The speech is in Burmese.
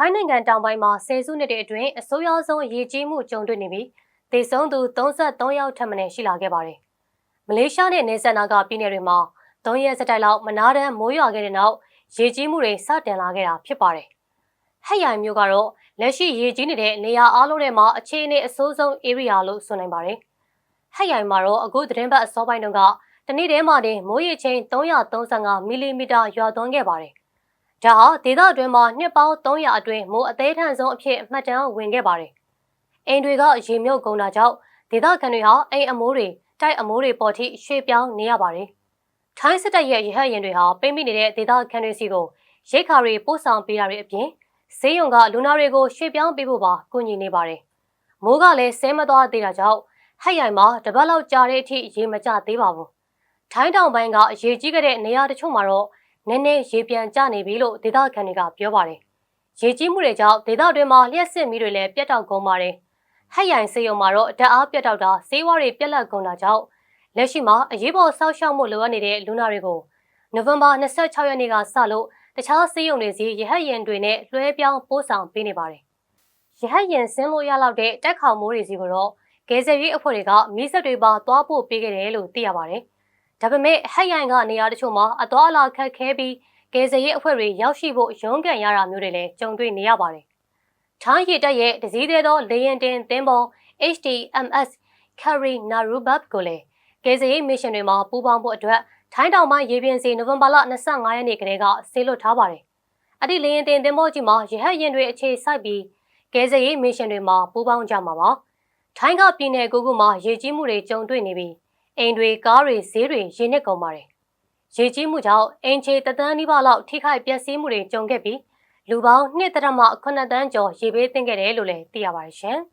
ထိုင်းနိုင်ငံတောင်ပိုင်းမှာဆယ်စုနှစ်တွေအတွင်းအဆိုးရွားဆုံးရေကြီးမှုကြုံတွေ့နေပြီးသေဆုံးသူ33ယောက်ထပ်မံရှိလာခဲ့ပါတယ်။မလေးရှားနဲ့နယ်စပ်နာကပြည်နယ်တွေမှာ၃ရက်စတိုက်လောက်မနာတမ်းမိုးရွာခဲ့တဲ့နောက်ရေကြီးမှုတွေစတင်လာခဲ့တာဖြစ်ပါတယ်။ဟက်ရိုင်မျိုးကတော့လက်ရှိရေကြီးနေတဲ့နေရာအလုံးထဲမှာအခြေအနေအဆိုးဆုံး area လို့ဆိုနိုင်ပါတယ်။ဟက်ရိုင်မှာတော့အခုသတင်းပတ်အစောပိုင်းတုန်းကတနေ့တည်းမှာတင်မိုးရေချိန်335မီလီမီတာရွာသွန်းခဲ့ပါတယ်။ ဒါဟာဒေသအတွင်းမှာနှစ်ပေါင်း300အတွင်းမိုးအသေးထန်ဆုံးအဖြစ်မှတ်တမ်းဝင်ခဲ့ပါတယ်။အိမ်တွေကရေမြုပ်ကုန်တာကြောင့်ဒေသခံတွေဟာအိမ်အမိုးတွေတိုက်အမိုးတွေပေါ်ထိရွှေ့ပြောင်းနေရပါတယ်။ထိုင်းစစ်တပ်ရဲ့ရဟတ်ရင်တွေဟာပိတ်မိနေတဲ့ဒေသခံတွေစီကိုရိတ်ခါတွေပို့ဆောင်ပေးတာတွေအပြင်ဈေးရုံကလူနာတွေကိုရွှေ့ပြောင်းပေးဖို့ပါကူညီနေပါတယ်။မိုးကလည်းဆဲမသွားသေးတာကြောင့်ဟက်ရိုင်မှာတပတ်လောက်ကြာတဲ့အထိရေမကျသေးပါဘူး။ထိုင်းတောင်ပိုင်းကရေကြီးခဲ့တဲ့နေရာတချို့မှာတော့ နည်းနည်းရေပြန်ကျနေပြီလို့ဒေသခံတွေကပြောပါတယ်။ရေကြီးမှုတွေကြောင့်ဒေသတွင်းမှာလျှက်စစ်မီးတွေလည်းပြတ်တောက်ကုန်ပါတယ်။ဟက်ရိုင်စေယုံမှာတော့ဓာတ်အားပြတ်တောက်တာဈေးဝါးတွေပြက်လက်ကုန်တာကြောင့်လက်ရှိမှာအရေးပေါ်ဆောက်ရှောက်မှုလိုအပ်နေတဲ့လူနာတွေကိုနိုဝင်ဘာ26ရက်နေ့ကစလို့တခြားစေယုံတွေစီရဟတ်ရင်တွေနဲ့လွှဲပြောင်းပို့ဆောင်ပေးနေပါတယ်။ရဟတ်ရင်ဆင်းလို့ရလောက်တဲ့တက်ခေါင်မိုးတွေစီကိုတော့ဂဲဆယ်ရေးအဖွဲ့တွေကမိဆက်တွေပါသွားဖို့ပေးခဲ့တယ်လို့သိရပါတယ်။ ဒါပေမဲ့ဟက်ရိုင်ကနေရာတချို့မှာအသွားအလာခက်ခဲပြီးကယ်ဆယ်ရေးအဖွဲ့တွေရောက်ရှိဖို့ရုန်းကန်ရတာမျိုးတွေလည်းကြုံတွေ့နေရပါတယ်။ထိုင်းရတပ်ရဲ့တစည်းသေးသောလေရင်တင်သင်္ဘော HTMS Carry Narubab ကိုလည်းကယ်ဆယ်ရေးမစ်ရှင်တွေမှာပူးပေါင်းဖို့အတွက်ထိုင်းတောင်ပိုင်းရေပြင်စီနိုဝင်ဘာလ25ရက်နေ့ကလေးကဆေးလွတ်ထားပါတယ်။အဲ့ဒီလေရင်တင်သင်္ဘောကြီးမှာရဟတ်ရင်တွေအခြေစိုက်ပြီးကယ်ဆယ်ရေးမစ်ရှင်တွေမှာပူးပေါင်းကြမှာပါ။ထိုင်းကပြည်နယ်ကိုကူမှာရေကြီးမှုတွေကြုံတွေ့နေပြီး အိမ်တွေကားတွေဈေးတွေရေနစ်ကုန်ပါတယ်။ရေကြီးမှုကြောင့်အင်ချေတသန်းနီးပါးလောက်ထိခိုက်ပျက်စီးမှုတွေကြုံခဲ့ပြီးလူပေါင်း2.8တန်းကျော်ရေဘေးသင့်ခဲ့တယ်လို့လည်းသိရပါတယ်ရှင်။